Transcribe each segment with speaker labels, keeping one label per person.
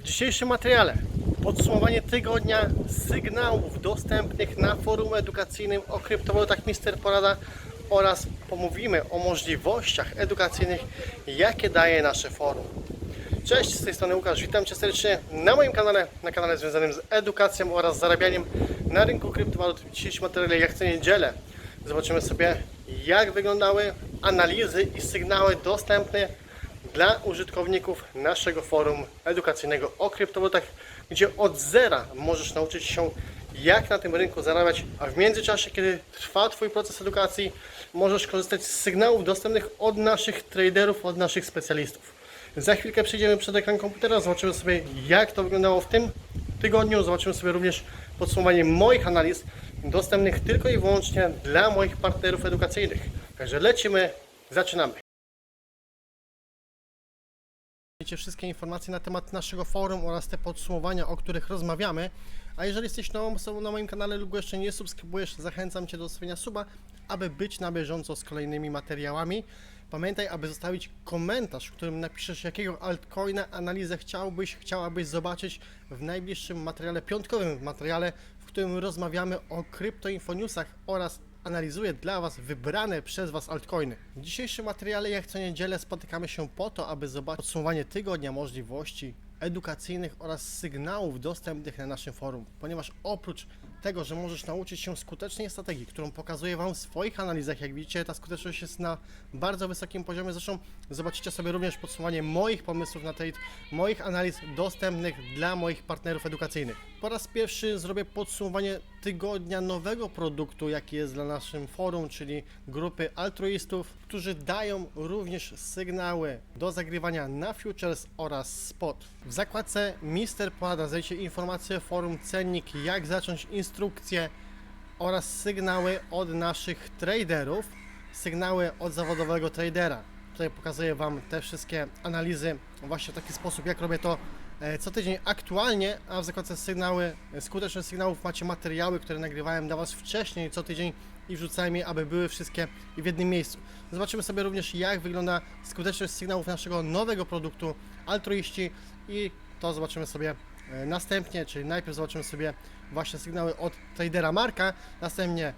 Speaker 1: W dzisiejszym materiale podsumowanie tygodnia sygnałów dostępnych na forum edukacyjnym o kryptowalutach Mister Porada oraz pomówimy o możliwościach edukacyjnych, jakie daje nasze forum. Cześć, z tej strony Łukasz, witam Cię serdecznie na moim kanale, na kanale związanym z edukacją oraz zarabianiem na rynku kryptowalut. W dzisiejszym materiale, jak co niedzielę, zobaczymy sobie, jak wyglądały analizy i sygnały dostępne dla użytkowników naszego forum edukacyjnego o kryptowalutach, gdzie od zera możesz nauczyć się, jak na tym rynku zarabiać, a w międzyczasie, kiedy trwa Twój proces edukacji, możesz korzystać z sygnałów dostępnych od naszych traderów, od naszych specjalistów. Za chwilkę przejdziemy przed ekran komputera, zobaczymy sobie, jak to wyglądało w tym tygodniu. Zobaczymy sobie również podsumowanie moich analiz dostępnych tylko i wyłącznie dla moich partnerów edukacyjnych. Także lecimy, zaczynamy. Wiecie wszystkie informacje na temat naszego forum oraz te podsumowania, o których rozmawiamy. A jeżeli jesteś nową osobą na moim kanale lub jeszcze nie subskrybujesz, zachęcam Cię do zostawienia suba, aby być na bieżąco z kolejnymi materiałami. Pamiętaj, aby zostawić komentarz, w którym napiszesz, jakiego altcoina analizę chciałbyś, chciałabyś zobaczyć w najbliższym materiale, piątkowym materiale, w którym rozmawiamy o kryptoinfoniusach oraz analizuję dla Was wybrane przez Was altcoiny. W dzisiejszym materiale, jak co niedzielę, spotykamy się po to, aby zobaczyć podsumowanie tygodnia możliwości edukacyjnych oraz sygnałów dostępnych na naszym forum, ponieważ oprócz tego, że możesz nauczyć się skutecznej strategii, którą pokazuję Wam w swoich analizach, jak widzicie, ta skuteczność jest na bardzo wysokim poziomie. Zresztą zobaczycie sobie również podsumowanie moich pomysłów na trade, moich analiz dostępnych dla moich partnerów edukacyjnych. Po raz pierwszy zrobię podsumowanie tygodnia nowego produktu, jaki jest dla naszym forum, czyli grupy altruistów, którzy dają również sygnały do zagrywania na futures oraz spot. W zakładce Mister Porada znajdziecie informacje o forum, cennik, jak zacząć instrukcje oraz sygnały od naszych traderów, sygnały od zawodowego tradera. Tutaj pokazuję Wam te wszystkie analizy właśnie w taki sposób, jak robię to e, co tydzień aktualnie, a w zakładce sygnały, skutecznych sygnałów macie materiały, które nagrywałem dla Was wcześniej co tydzień i wrzucałem je, aby były wszystkie w jednym miejscu. Zobaczymy sobie również, jak wygląda skuteczność sygnałów naszego nowego produktu altruiści i to zobaczymy sobie następnie, czyli najpierw zobaczymy sobie właśnie sygnały od tradera Marka, następnie e,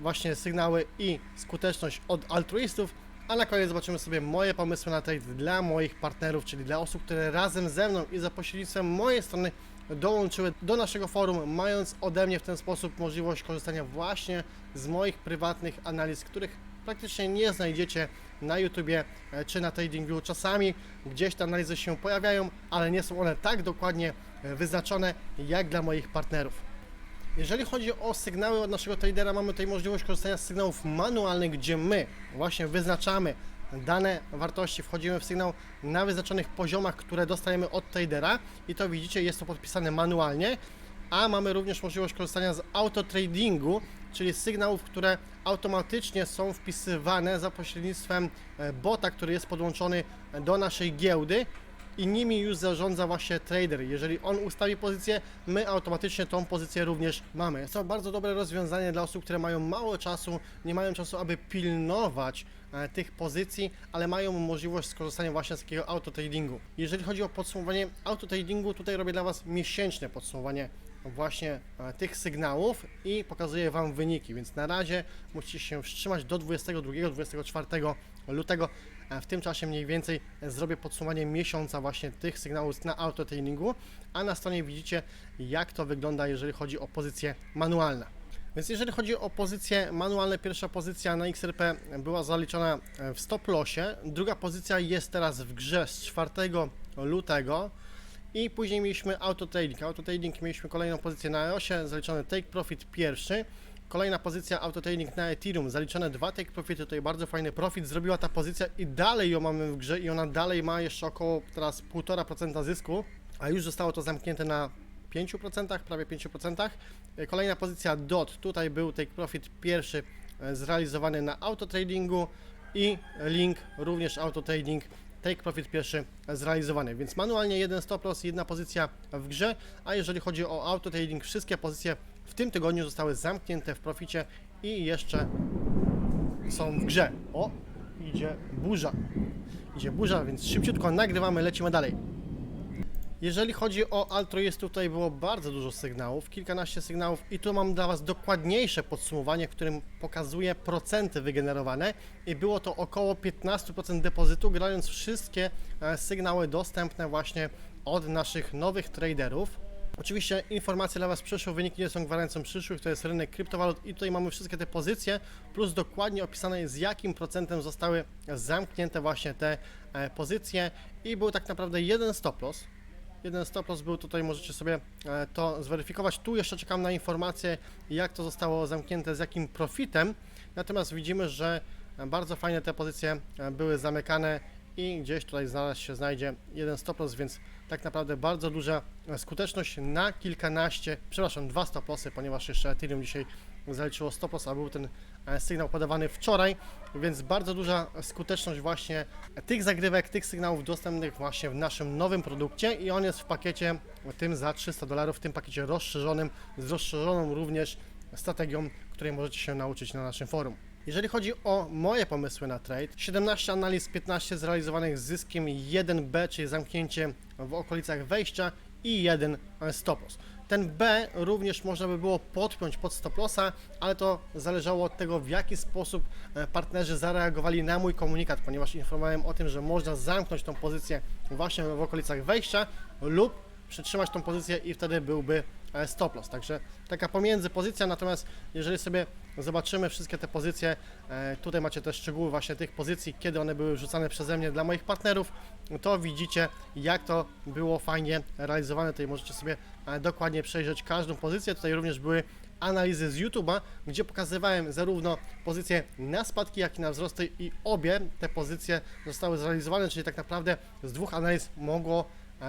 Speaker 1: właśnie sygnały i skuteczność od altruistów, a na koniec zobaczymy sobie moje pomysły na trade dla moich partnerów, czyli dla osób, które razem ze mną i za pośrednictwem mojej strony dołączyły do naszego forum, mając ode mnie w ten sposób możliwość korzystania właśnie z moich prywatnych analiz, których praktycznie nie znajdziecie na YouTubie e, czy na TradingView. Czasami gdzieś te analizy się pojawiają, ale nie są one tak dokładnie e, wyznaczone jak dla moich partnerów. Jeżeli chodzi o sygnały od naszego tradera, mamy tutaj możliwość korzystania z sygnałów manualnych, gdzie my właśnie wyznaczamy dane wartości, wchodzimy w sygnał na wyznaczonych poziomach, które dostajemy od tradera. I to widzicie, jest to podpisane manualnie, a mamy również możliwość korzystania z autotradingu, czyli sygnałów, które automatycznie są wpisywane za pośrednictwem e, bota, który jest podłączony do naszej giełdy i nimi już zarządza właśnie trader. Jeżeli on ustawi pozycję, my automatycznie tą pozycję również mamy. Jest to bardzo dobre rozwiązanie dla osób, które mają mało czasu, nie mają czasu, aby pilnować e, tych pozycji, ale mają możliwość skorzystania właśnie z takiego autotradingu. Jeżeli chodzi o podsumowanie autotradingu, tutaj robię dla Was miesięczne podsumowanie właśnie e, tych sygnałów i pokazuję Wam wyniki, więc na razie musicie się wstrzymać do 22-24 lutego. E, W tym czasie mniej więcej zrobię podsumowanie miesiąca właśnie tych sygnałów na autotrainingu, a na stronie widzicie jak to wygląda, jeżeli chodzi o pozycje manualne. Więc jeżeli chodzi o pozycje manualne, pierwsza pozycja na XRP była zaliczona e, w stop lossie, druga pozycja jest teraz w grze z 4 lutego i później mieliśmy autotrading. Autotrading mieliśmy kolejną pozycję na EOSie, zaliczony take profit pierwszy. Kolejna pozycja autotrading na Ethereum, zaliczone dwa take profity, tutaj bardzo fajny profit. Zrobiła ta pozycja i dalej ją mamy w grze i ona dalej ma jeszcze około teraz 1,5% zysku, a już zostało to zamknięte na 5%, prawie 5%. E, Kolejna pozycja DOT, tutaj był take profit pierwszy e, zrealizowany na autotradingu i link również autotrading take profit pierwszy zrealizowany, więc manualnie jeden stop loss, jedna pozycja w grze, a jeżeli chodzi o autotrading, wszystkie pozycje w tym tygodniu zostały zamknięte w proficie i jeszcze są w grze. O, idzie burza. Idzie burza, więc szybciutko nagrywamy, lecimy dalej. Jeżeli chodzi o altruistów, tutaj było bardzo dużo sygnałów, kilkanaście sygnałów i tu mam dla Was dokładniejsze podsumowanie, w którym pokazuje procenty wygenerowane i było to około 15% depozytu, grając wszystkie e, sygnały dostępne właśnie od naszych nowych traderów. Oczywiście informacje dla Was przyszłe, wyniki nie są gwarancją przyszłych, to jest rynek kryptowalut i tutaj mamy wszystkie te pozycje, plus dokładnie opisane z jakim procentem zostały zamknięte właśnie te e, pozycje i był tak naprawdę jeden stop loss. Jeden stop loss był tutaj, możecie sobie e, to zweryfikować. Tu jeszcze czekam na informację, jak to zostało zamknięte, z jakim profitem. Natomiast widzimy, że e, bardzo fajnie te pozycje były zamykane i gdzieś tutaj znalazł się znajdzie jeden stop loss, więc tak naprawdę bardzo duża skuteczność na kilkanaście, przepraszam, dwa stop lossy, ponieważ jeszcze Ethereum dzisiaj zaliczyło stop loss, a był ten e, sygnał podawany wczoraj, więc bardzo duża skuteczność właśnie tych zagrywek, tych sygnałów dostępnych właśnie w naszym nowym produkcie i on jest w pakiecie tym za 300 dolarów, w tym pakiecie rozszerzonym, z rozszerzoną również strategią, której możecie się nauczyć na naszym forum. Jeżeli chodzi o moje pomysły na trade, 17 analiz, 15 zrealizowanych z zyskiem 1B, czyli zamknięcie w okolicach wejścia i jeden stop loss. Ten B również można by było podpiąć pod stop lossa, ale to zależało od tego, w jaki sposób e, partnerzy zareagowali na mój komunikat, ponieważ informowałem o tym, że można zamknąć tą pozycję właśnie w okolicach wejścia lub przytrzymać tą pozycję i wtedy byłby e, stop loss. Także taka pomiędzy pozycja, natomiast jeżeli sobie zobaczymy wszystkie te pozycje, e, tutaj macie te szczegóły właśnie tych pozycji, kiedy one były wrzucane przeze mnie dla moich partnerów, to widzicie jak to było fajnie realizowane. Tutaj możecie sobie e, dokładnie przejrzeć każdą pozycję. Tutaj również były analizy z YouTube'a, gdzie pokazywałem zarówno pozycje na spadki, jak i na wzrosty i obie te pozycje zostały zrealizowane, czyli tak naprawdę z dwóch analiz mogło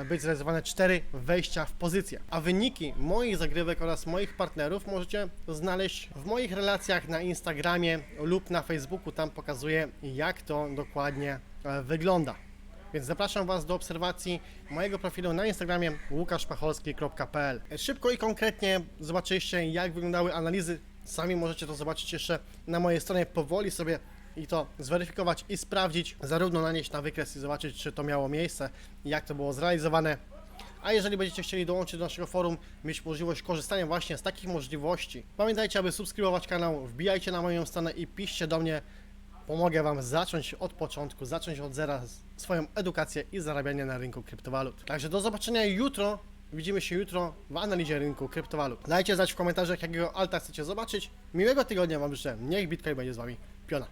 Speaker 1: być zrealizowane cztery wejścia w pozycję. A wyniki moich zagrywek oraz moich partnerów możecie znaleźć w moich relacjach na Instagramie lub na Facebooku. Tam pokazuję, jak to dokładnie e, wygląda. Więc zapraszam Was do obserwacji mojego profilu na Instagramie łukaszpacholski.pl. Szybko i konkretnie zobaczyliście, jak wyglądały analizy. Sami możecie to zobaczyć jeszcze na mojej stronie. Powoli sobie i to zweryfikować i sprawdzić, zarówno nanieść na wykres i zobaczyć, czy to miało miejsce, jak to było zrealizowane. A jeżeli będziecie chcieli dołączyć do naszego forum, mieć możliwość korzystania właśnie z takich możliwości, pamiętajcie, aby subskrybować kanał, wbijajcie na moją stronę i piszcie do mnie. Pomogę Wam zacząć od początku, zacząć od zera swoją edukację i zarabianie na rynku kryptowalut. Także do zobaczenia jutro. Widzimy się jutro w analizie rynku kryptowalut. Dajcie znać w komentarzach, jakiego alta chcecie zobaczyć. Miłego tygodnia Wam życzę. Niech Bitcoin będzie z Wami. Piona.